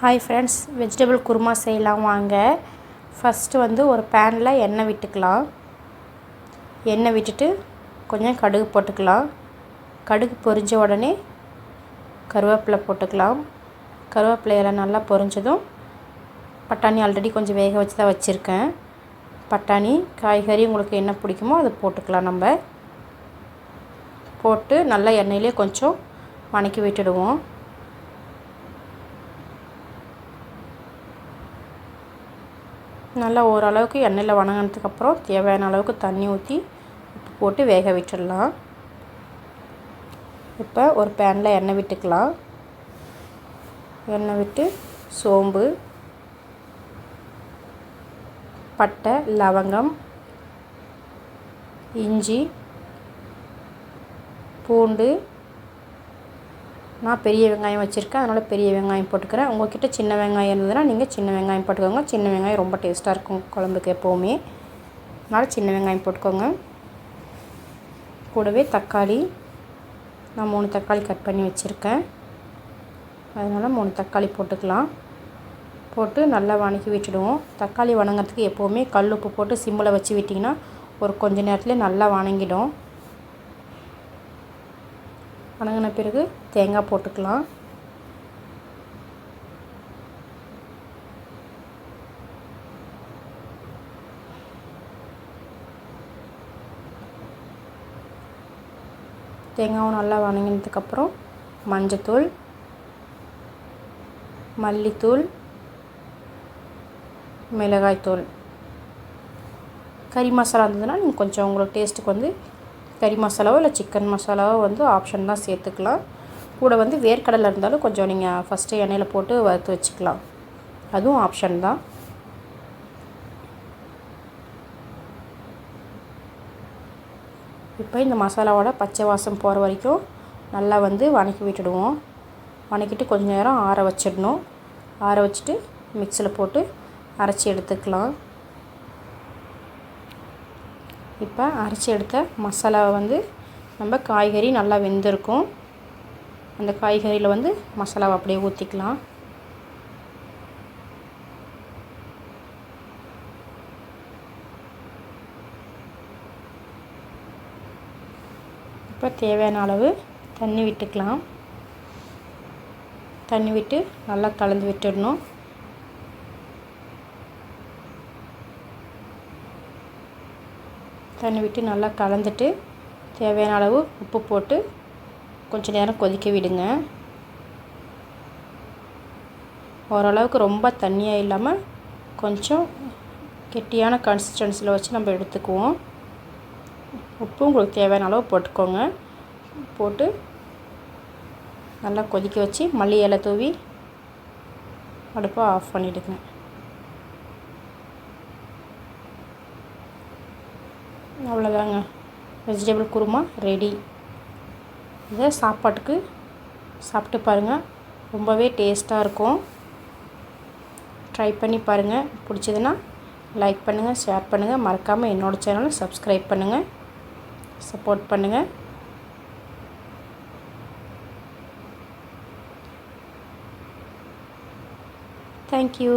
Hi friends vegetable kurma செய்யலாம் வாங்க. First வந்து ஒரு பேனில் எண்ணெய் விட்டுக்கலாம். எண்ணெய் விட்டுட்டு கொஞ்சம் கடுகு போட்டுக்கலாம். கடுகு பொரிஞ்ச உடனே கருவேப்பிலை போட்டுக்கலாம். கருவேப்பிலை எல்லாம் நல்லா பொரிஞ்சதும் பட்டாணி ஆல்ரெடி கொஞ்சம் வேக வச்சு தான் வச்சுருக்கேன். பட்டாணி காய்கறி உங்களுக்கு என்ன பிடிக்குமோ அதை போட்டுக்கலாம் நம்ம. போட்டு நல்லா எண்ணெயிலே கொஞ்சம் வணக்கி விட்டுடுவோம். நல்லா ஓரளவுக்கு எண்ணெயில் வணங்கினதுக்கப்புறம் தேவையான அளவுக்கு தண்ணி ஊற்றி உப்பு போட்டு வேக விட்டுடலாம் இப்போ ஒரு பேனில் எண்ணெய் விட்டுக்கலாம். எண்ணெய் விட்டு சோம்பு பட்டை லவங்கம் இஞ்சி பூண்டு நான் பெரிய வெங்காயம் வச்சுருக்கேன் அதனால் பெரிய வெங்காயம் போட்டுக்கிறேன். உங்கள்கிட்ட சின்ன வெங்காயம் இருந்ததுன்னா நீங்கள் சின்ன வெங்காயம் போட்டுக்கோங்க. சின்ன வெங்காயம் ரொம்ப டேஸ்ட்டாக இருக்கும் குழம்புக்கு எப்போவுமே. அதனால் சின்ன வெங்காயம் போட்டுக்கோங்க. கூடவே தக்காளி. நான் மூணு தக்காளி கட் பண்ணி வச்சுருக்கேன். அதனால் மூணு தக்காளி போட்டுக்கலாம். போட்டு நல்லா வணக்கி விட்டுடுவோம். தக்காளி வணங்கிறதுக்கு எப்போவுமே கல் உப்பு போட்டு சிம்மில் வச்சு விட்டிங்கன்னா ஒரு கொஞ்ச நேரத்தில் நல்லா வணங்கிடும். வணங்கின பிறகு தேங்காய் போட்டுக்கலாம். தேங்காவும் நல்லா வணங்கினதுக்கப்புறம் மஞ்சத்தூள் மல்லித்தூள் மிளகாய்த்தூள். கறி மசாலா இருந்ததுன்னா நீங்கள் கொஞ்சம் உங்களுக்கு டேஸ்ட்டுக்கு வந்து கறி மசாலாவோ இல்லை சிக்கன் மசாலாவோ வந்து ஆப்ஷன் தான் சேர்த்துக்கலாம். கூட வந்து வேர்க்கடலை இருந்தாலும் கொஞ்சம் நீங்கள் ஃபஸ்ட்டு எண்ணெயில் போட்டு வறுத்து வச்சுக்கலாம். அதுவும் ஆப்ஷன் தான். இப்போ இந்த மசாலாவோட பச்சை வாசம் போகிற வரைக்கும் நல்லா வந்து வணக்கி விட்டுடுவோம். வணக்கிட்டு கொஞ்சம் நேரம் ஆற வச்சிடணும். ஆற வச்சுட்டு மிக்சியில் போட்டு அரைச்சி எடுத்துக்கலாம். இப்போ அரைச்சி எடுத்த மசாலாவை வந்து நம்ம காய்கறி நல்லா வெந்திருக்கும். அந்த காய்கறியில் வந்து மசாலாவை அப்படியே ஊற்றிக்கலாம் இப்போ தேவையான அளவு தண்ணி விட்டுக்கலாம். தண்ணி விட்டு நல்லா கலந்து விட்டுடணும். தண்ணி விட்டு நல்லா கலந்துட்டு தேவையான அளவு உப்பு போட்டு கொஞ்சம் நேரம் கொதிக்க விடுங்க. ஓரளவுக்கு ரொம்ப தண்ணியாக இல்லாமல் கொஞ்சம் கெட்டியான கன்சிஸ்டன்சியில் வச்சு நம்ம எடுத்துக்குவோம். உப்பு உங்களுக்கு தேவையான அளவு போட்டுக்கோங்க. போட்டு நல்லா கொதிக்க வச்சு மல்லி இலை தூவி அடுப்பை ஆஃப் பண்ணிவிடுங்க அவ்வளோதாங்க. வெஜிடபிள் குருமா ரெடி இதை சாப்பாட்டுக்கு சாப்பிட்டு பாருங்கள் ரொம்பவே டேஸ்ட்டாக இருக்கும். ட்ரை பண்ணி பாருங்கள் பிடிச்சதுன்னா லைக் பண்ணுங்கள் ஷேர் பண்ணுங்கள் மறக்காமல் என்னோடய சேனலை சப்ஸ்கிரைப் பண்ணுங்கள் சப்போர்ட் பண்ணுங்கள் தேங்க்யூ